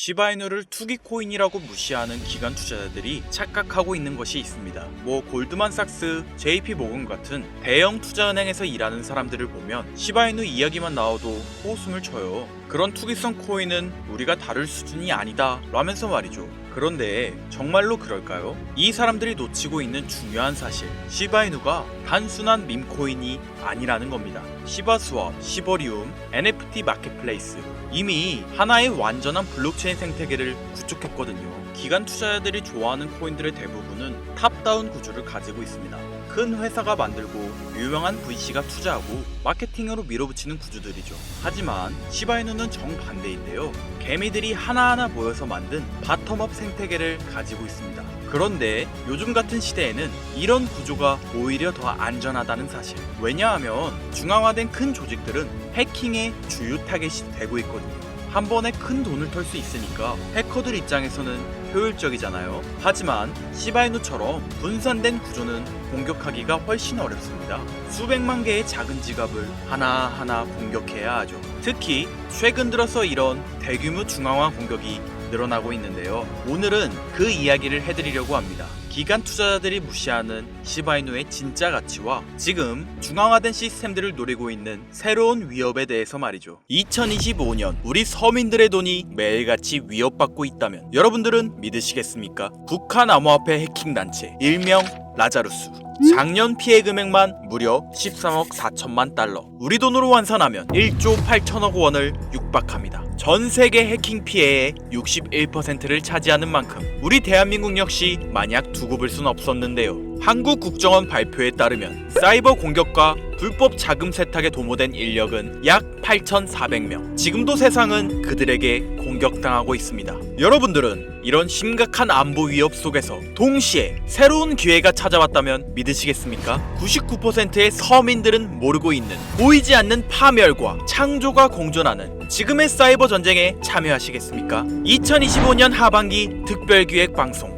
시바이누를 투기 코인이라고 무시하는 기관 투자자들이 착각하고 있는 것이 있습니다. 뭐 골드만삭스, JP 모건 같은 대형 투자은행에서 일하는 사람들을 보면 시바이누 이야기만 나와도 호웃음을 쳐요. 그런 투기성 코인은 우리가 다룰 수준이 아니다 라면서 말이죠. 그런데 정말로 그럴까요? 이 사람들이 놓치고 있는 중요한 사실 시바이누가 단순한 밈코인이 아니라는 겁니다. 시바스왑, 시버리움, NFT 마켓플레이스 이미 하나의 완전한 블록체인 생태계를 구축했거든요. 기관 투자자들이 좋아하는 코인들의 대부분은 탑다운 구조를 가지고 있습니다. 큰 회사가 만들고 유명한 VC가 투자하고 마케팅으로 밀어붙이는 구조들이죠. 하지만 시바이누는 정반대인데요. 개미들이 하나하나 모여서 만든 바텀업 생태계를 가지고 있습니다. 그런데 요즘 같은 시대에는 이런 구조가 오히려 더 안전하다는 사실. 왜냐하면 중앙화된 큰 조직들은 해킹의 주요 타겟이 되고 있거든요. 한 번에 큰 돈을 털 수 있으니까 해커들 입장에서는 효율적이잖아요. 하지만 시바이누처럼 분산된 구조는 공격하기가 훨씬 어렵습니다. 수백만 개의 작은 지갑을 하나하나 공격해야 하죠. 특히 최근 들어서 이런 대규모 중앙화 공격이 늘어나고 있는데요. 오늘은 그 이야기를 해드리려고 합니다. 기관 투자자들이 무시하는 시바이누의 진짜 가치와 지금 중앙화된 시스템들을 노리고 있는 새로운 위협에 대해서 말이죠. 2025년 우리 서민들의 돈이 매일같이 위협받고 있다면 여러분들은 믿으시겠습니까? 북한 암호화폐 해킹 단체 일명 라자루스 작년 피해 금액만 무려 13억 4천만 달러. 우리 돈으로 환산하면 1조 8천억 원을 육박합니다. 전 세계 해킹 피해의 61%를 차지하는 만큼 우리 대한민국 역시 만약 두고 볼 순 없었는데요. 한국 국정원 발표에 따르면 사이버 공격과 불법 자금 세탁에 도모된 인력은 약 8,400명. 지금도 세상은 그들에게 공격당하고 있습니다. 여러분들은 이런 심각한 안보 위협 속에서 동시에 새로운 기회가 찾아왔다면 믿으시겠습니까? 99%의 서민들은 모르고 있는 보이지 않는 파멸과 창조가 공존하는 지금의 사이버 전쟁에 참여하시겠습니까? 2025년 하반기 특별기획 방송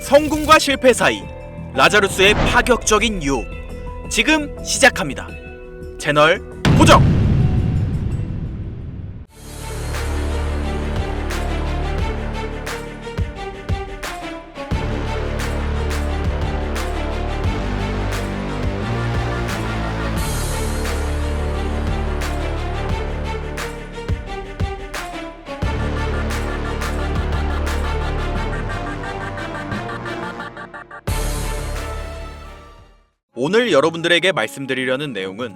성공과 실패 사이 라자루스의 파격적인 유혹 지금 시작합니다. 채널 고정! 오늘 여러분들에게 말씀드리려는 내용은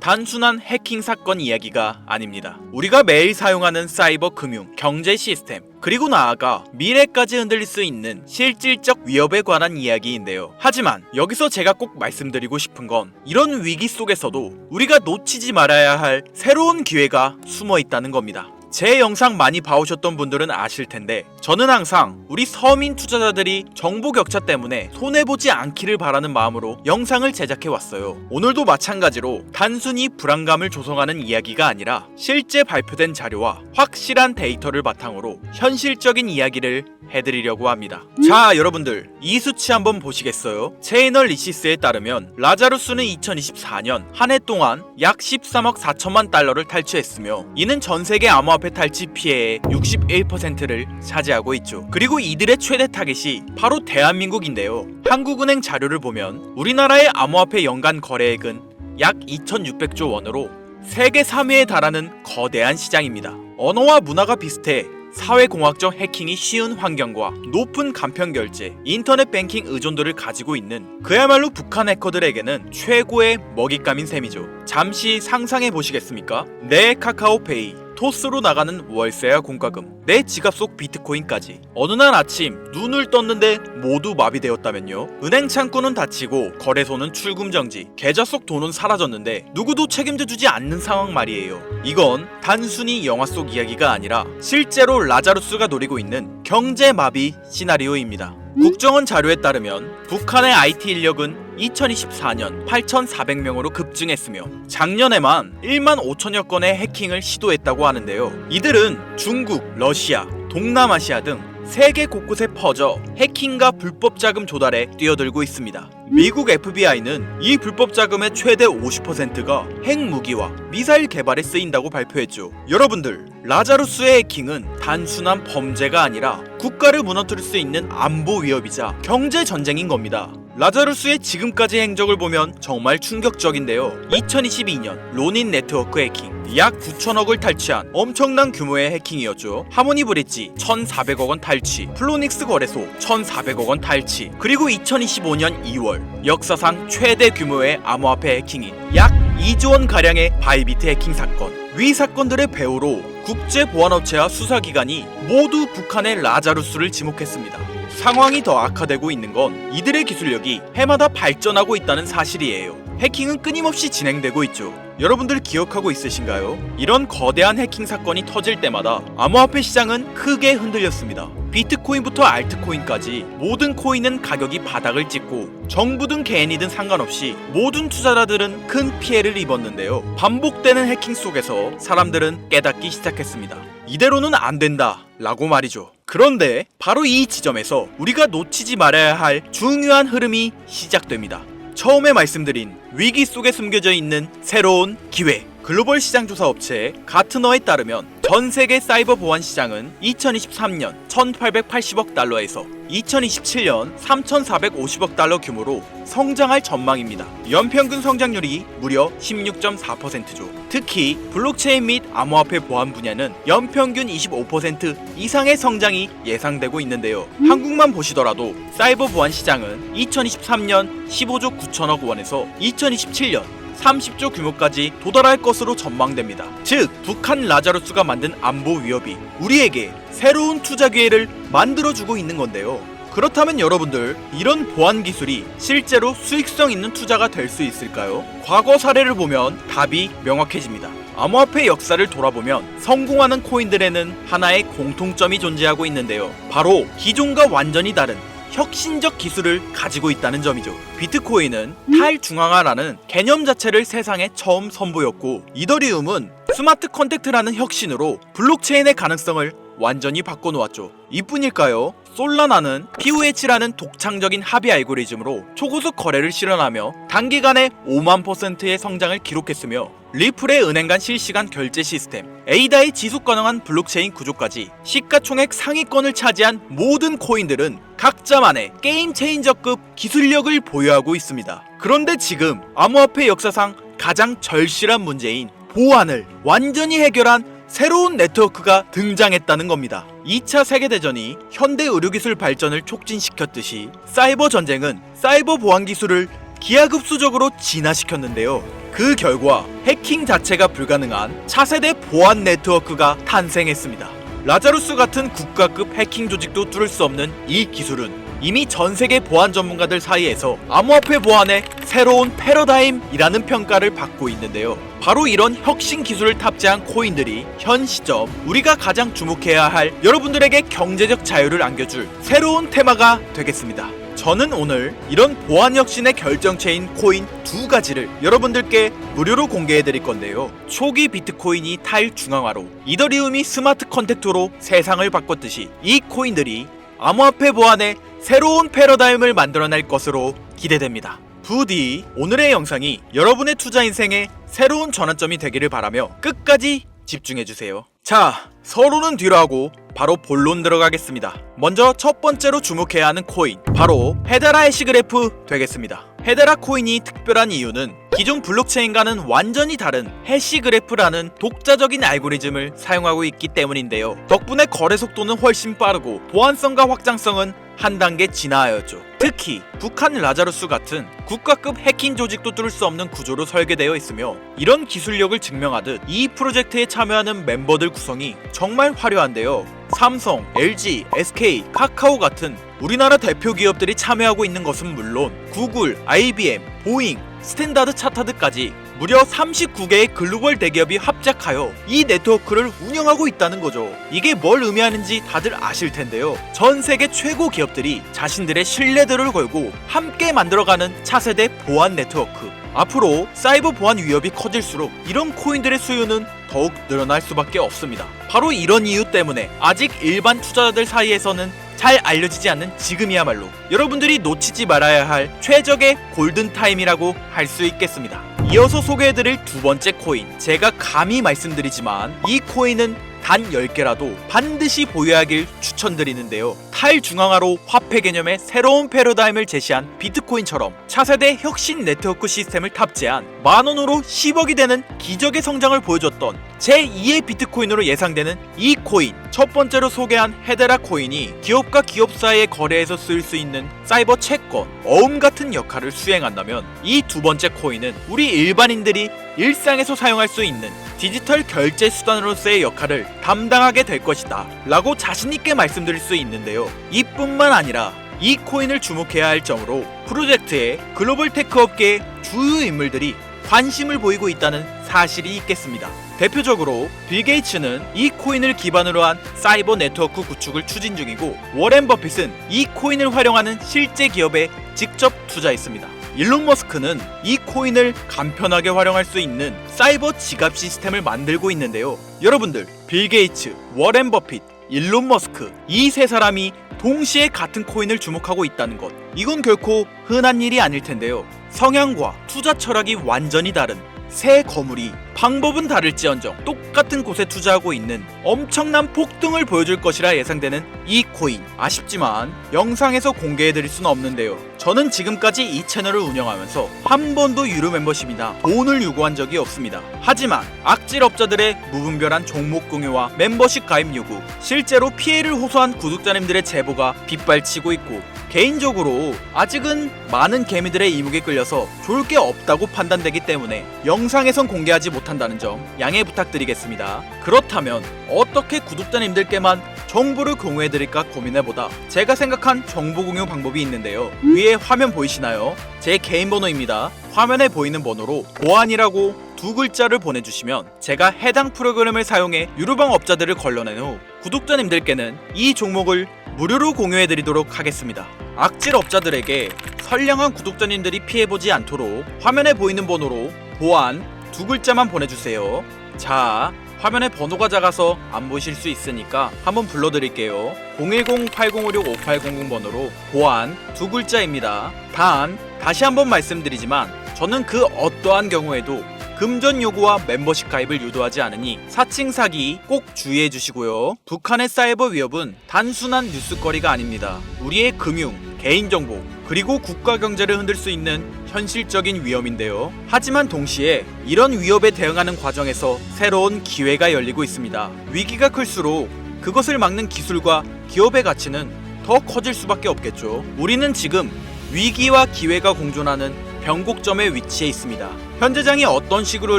단순한 해킹 사건 이야기가 아닙니다. 우리가 매일 사용하는 사이버 금융, 경제 시스템, 그리고 나아가 미래까지 흔들릴 수 있는 실질적 위협에 관한 이야기인데요. 하지만 여기서 제가 꼭 말씀드리고 싶은 건 이런 위기 속에서도 우리가 놓치지 말아야 할 새로운 기회가 숨어 있다는 겁니다. 제 영상 많이 봐오셨던 분들은 아실 텐데 저는 항상 우리 서민 투자자들이 정보 격차 때문에 손해보지 않기를 바라는 마음으로 영상을 제작해 왔어요. 오늘도 마찬가지로 단순히 불안감을 조성하는 이야기가 아니라 실제 발표된 자료와 확실한 데이터를 바탕으로 현실적인 이야기를 해드리려고 합니다. 자, 여러분들 이 수치 한번 보시겠어요? 채널 리시스에 따르면 라자루스는 2024년 한 해 동안 약 13억 4천만 달러를 탈취했으며 이는 전 세계 암호화 폐 탈취 피해의 61%를 차지하고 있죠. 그리고 이들의 최대 타겟이 바로 대한민국인데요. 한국은행 자료를 보면 우리나라의 암호화폐 연간 거래액은 약 2,600조 원으로 세계 3위에 달하는 거대한 시장입니다. 언어와 문화가 비슷해 사회공학적 해킹이 쉬운 환경과 높은 간편 결제, 인터넷 뱅킹 의존도를 가지고 있는 그야말로 북한 해커들에게는 최고의 먹잇감인 셈이죠. 잠시 상상해 보시겠습니까? 내 카카오페이, 토스로 나가는 월세와 공과금, 내 지갑 속 비트코인까지 어느 날 아침 눈을 떴는데 모두 마비되었다면요. 은행 창구는 닫히고 거래소는 출금 정지, 계좌 속 돈은 사라졌는데 누구도 책임져 주지 않는 상황 말이에요. 이건 단순히 영화 속 이야기가 아니라 실제로 라자루스가 노리고 있는 경제 마비 시나리오입니다. 국정원 자료에 따르면 북한의 IT 인력은 2024년 8,400명으로 급증했으며 작년에만 1만 5천여 건의 해킹을 시도했다고 하는데요. 이들은 중국, 러시아, 동남아시아 등 세계 곳곳에 퍼져 해킹과 불법 자금 조달에 뛰어들고 있습니다. 미국 FBI는 이 불법 자금의 최대 50%가 핵무기와 미사일 개발에 쓰인다고 발표했죠. 여러분들, 라자루스의 해킹은 단순한 범죄가 아니라 국가를 무너뜨릴 수 있는 안보 위협이자 경제 전쟁인 겁니다. 라자루스의 지금까지 행적을 보면 정말 충격적인데요. 2022년 로닌 네트워크 해킹 약 9천억을 탈취한 엄청난 규모의 해킹이었죠. 하모니 브릿지 1,400억 원 탈취, 플로닉스 거래소 1,400억 원 탈취, 그리고 2025년 2월 역사상 최대 규모의 암호화폐 해킹인 약 2조 원 가량의 바이비트 해킹 사건. 위 사건들의 배후로 국제보안업체와 수사기관이 모두 북한의 라자루스를 지목했습니다. 상황이 더 악화되고 있는 건 이들의 기술력이 해마다 발전하고 있다는 사실이에요. 해킹은 끊임없이 진행되고 있죠. 여러분들 기억하고 있으신가요? 이런 거대한 해킹 사건이 터질 때마다 암호화폐 시장은 크게 흔들렸습니다. 비트코인부터 알트코인까지 모든 코인은 가격이 바닥을 찍고 정부든 개인이든 상관없이 모든 투자자들은 큰 피해를 입었는데요. 반복되는 해킹 속에서 사람들은 깨닫기 시작했습니다. 이대로는 안 된다. 라고 말이죠. 그런데 바로 이 지점에서 우리가 놓치지 말아야 할 중요한 흐름이 시작됩니다. 처음에 말씀드린 위기 속에 숨겨져 있는 새로운 기회. 글로벌 시장 조사 업체 가트너에 따르면 전 세계 사이버 보안 시장은 2023년 1,880억 달러에서 2027년 3,450억 달러 규모로 성장할 전망입니다. 연평균 성장률이 무려 16.4%죠. 특히 블록체인 및 암호화폐 보안 분야는 연평균 25% 이상의 성장이 예상되고 있는데요. 한국만 보시더라도 사이버 보안 시장은 2023년 15조 9천억 원에서 2027년 30조 규모까지 도달할 것으로 전망됩니다. 즉, 북한 라자루스가 만든 안보 위협이 우리에게 새로운 투자 기회를 만들어주고 있는 건데요. 그렇다면 여러분들, 이런 보안 기술이 실제로 수익성 있는 투자가 될 수 있을까요? 과거 사례를 보면 답이 명확해집니다. 암호화폐 역사를 돌아보면 성공하는 코인들에는 하나의 공통점이 존재하고 있는데요. 바로 기존과 완전히 다른 혁신적 기술을 가지고 있다는 점이죠. 비트코인은 탈중앙화라는 개념 자체를 세상에 처음 선보였고 이더리움은 스마트 컨택트라는 혁신으로 블록체인의 가능성을 완전히 바꿔놓았죠. 이뿐일까요? 솔라나는 POH라는 독창적인 합의 알고리즘으로 초고속 거래를 실현하며 단기간에 5만 퍼센트의 성장을 기록했으며 리플의 은행 간 실시간 결제 시스템, 에이다의 지속 가능한 블록체인 구조까지 시가총액 상위권을 차지한 모든 코인들은 각자만의 게임 체인저급 기술력을 보유하고 있습니다. 그런데 지금 암호화폐 역사상 가장 절실한 문제인 보안을 완전히 해결한 새로운 네트워크가 등장했다는 겁니다. 2차 세계대전이 현대 의료기술 발전을 촉진시켰듯이 사이버 전쟁은 사이버 보안 기술을 기하급수적으로 진화시켰는데요. 그 결과 해킹 자체가 불가능한 차세대 보안 네트워크가 탄생했습니다. 라자루스 같은 국가급 해킹 조직도 뚫을 수 없는 이 기술은 이미 전 세계 보안 전문가들 사이에서 암호화폐 보안의 새로운 패러다임이라는 평가를 받고 있는데요. 바로 이런 혁신 기술을 탑재한 코인들이 현 시점 우리가 가장 주목해야 할 여러분들에게 경제적 자유를 안겨줄 새로운 테마가 되겠습니다. 저는 오늘 이런 보안 혁신의 결정체인 코인 두 가지를 여러분들께 무료로 공개해 드릴 건데요. 초기 비트코인이 탈중앙화로 이더리움이 스마트 컨택트로 세상을 바꿨듯이 이 코인들이 암호화폐 보안의 새로운 패러다임을 만들어낼 것으로 기대됩니다. 부디 오늘의 영상이 여러분의 투자 인생에 새로운 전환점이 되기를 바라며 끝까지 집중해주세요. 자, 서로는 뒤로 하고 바로 본론 들어가겠습니다. 먼저 첫 번째로 주목해야 하는 코인, 바로 헤데라 해시그래프 되겠습니다. 헤데라 코인이 특별한 이유는 기존 블록체인과는 완전히 다른 해시그래프라는 독자적인 알고리즘을 사용하고 있기 때문인데요. 덕분에 거래 속도는 훨씬 빠르고 보안성과 확장성은 한 단계 진화하였죠. 특히 북한 라자루스 같은 국가급 해킹 조직도 뚫을 수 없는 구조로 설계되어 있으며 이런 기술력을 증명하듯 이 프로젝트에 참여하는 멤버들 구성이 정말 화려한데요. 삼성, LG, SK, 카카오 같은 우리나라 대표 기업들이 참여하고 있는 것은 물론 구글, IBM, 보잉, 스탠다드 차타드까지 무려 39개의 글로벌 대기업이 합작하여 이 네트워크를 운영하고 있다는 거죠. 이게 뭘 의미하는지 다들 아실 텐데요. 전 세계 최고 기업들이 자신들의 신뢰도를 걸고 함께 만들어가는 차세대 보안 네트워크. 앞으로 사이버 보안 위협이 커질수록 이런 코인들의 수요는 더욱 늘어날 수밖에 없습니다. 바로 이런 이유 때문에 아직 일반 투자자들 사이에서는 잘 알려지지 않는 지금이야말로 여러분들이 놓치지 말아야 할 최적의 골든타임이라고 할 수 있겠습니다. 이어서 소개해드릴 두 번째 코인. 제가 감히 말씀드리지만 이 코인은 단 10개라도 반드시 보유하길 추천드리는데요. 탈중앙화로 화폐 개념의 새로운 패러다임을 제시한 비트코인처럼 차세대 혁신 네트워크 시스템을 탑재한 만원으로 10억이 되는 기적의 성장을 보여줬던 제2의 비트코인으로 예상되는 이 코인. 첫 번째로 소개한 헤데라 코인이 기업과 기업 사이의 거래에서 쓸수 있는 사이버 채권, 어음 같은 역할을 수행한다면 이 두 번째 코인은 우리 일반인들이 일상에서 사용할 수 있는 디지털 결제 수단으로서의 역할을 담당하게 될 것이다 라고 자신있게 말씀드릴 수 있는데요 이뿐만 아니라 이 코인을 주목해야 할 점으로 프로젝트에 글로벌 테크 업계의 주요 인물들이 관심을 보이고 있다는 사실이 있겠습니다. 대표적으로 빌 게이츠는 이 코인을 기반으로 한 사이버 네트워크 구축을 추진 중이고 워렌 버핏은 이 코인을 활용하는 실제 기업에 직접 투자했습니다. 일론 머스크는 이 코인을 간편하게 활용할 수 있는 사이버 지갑 시스템을 만들고 있는데요. 여러분들, 빌 게이츠, 워렌 버핏, 일론 머스크 이 세 사람이 동시에 같은 코인을 주목하고 있다는 것. 이건 결코 흔한 일이 아닐 텐데요. 성향과 투자 철학이 완전히 다른 새 거물이 방법은 다를지언정 똑같은 곳에 투자하고 있는 엄청난 폭등을 보여줄 것이라 예상되는 이 코인. 아쉽지만 영상에서 공개해드릴 수는 없는데요. 저는 지금까지 이 채널을 운영하면서 한 번도 유료 멤버십이나 돈을 요구한 적이 없습니다. 하지만 악질업자들의 무분별한 종목 공유와 멤버십 가입 요구, 실제로 피해를 호소한 구독자님들의 제보가 빗발치고 있고 개인적으로 아직은 많은 개미들의 이목에 끌려서 좋을 게 없다고 판단되기 때문에 영상에선 공개하지 못한다는 점 양해 부탁드리겠습니다. 그렇다면 어떻게 구독자님들께만 정보를 공유해드릴까 고민해보다 제가 생각한 정보 공유 방법이 있는데요. 위에 화면 보이시나요? 제 개인 번호입니다. 화면에 보이는 번호로 보안이라고 두 글자를 보내주시면 제가 해당 프로그램을 사용해 유료방 업자들을 걸러낸 후 구독자님들께는 이 종목을 무료로 공유해드리도록 하겠습니다. 악질 업자들에게 선량한 구독자님들이 피해보지 않도록 화면에 보이는 번호로 보안 두 글자만 보내주세요. 자, 화면에 번호가 작아서 안 보실 수 있으니까 한번 불러드릴게요. 010-8056-5800 번호로 보안 두 글자입니다. 단, 다시 한번 말씀드리지만 저는 그 어떠한 경우에도 금전 요구와 멤버십 가입을 유도하지 않으니 사칭 사기 꼭 주의해 주시고요. 북한의 사이버 위협은 단순한 뉴스거리가 아닙니다. 우리의 금융, 개인정보, 그리고 국가 경제를 흔들 수 있는 현실적인 위험인데요. 하지만 동시에 이런 위협에 대응하는 과정에서 새로운 기회가 열리고 있습니다. 위기가 클수록 그것을 막는 기술과 기업의 가치는 더 커질 수밖에 없겠죠. 우리는 지금 위기와 기회가 공존하는 변곡점에 위치해 있습니다. 현재장이 어떤 식으로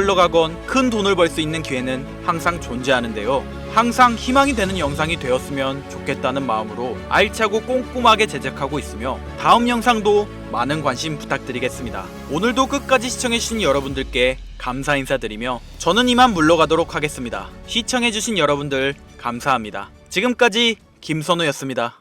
흘러가건 큰 돈을 벌 수 있는 기회는 항상 존재하는데요. 항상 희망이 되는 영상이 되었으면 좋겠다는 마음으로 알차고 꼼꼼하게 제작하고 있으며 다음 영상도 많은 관심 부탁드리겠습니다. 오늘도 끝까지 시청해주신 여러분들께 감사 인사드리며 저는 이만 물러가도록 하겠습니다. 시청해주신 여러분들 감사합니다. 지금까지 김선우였습니다.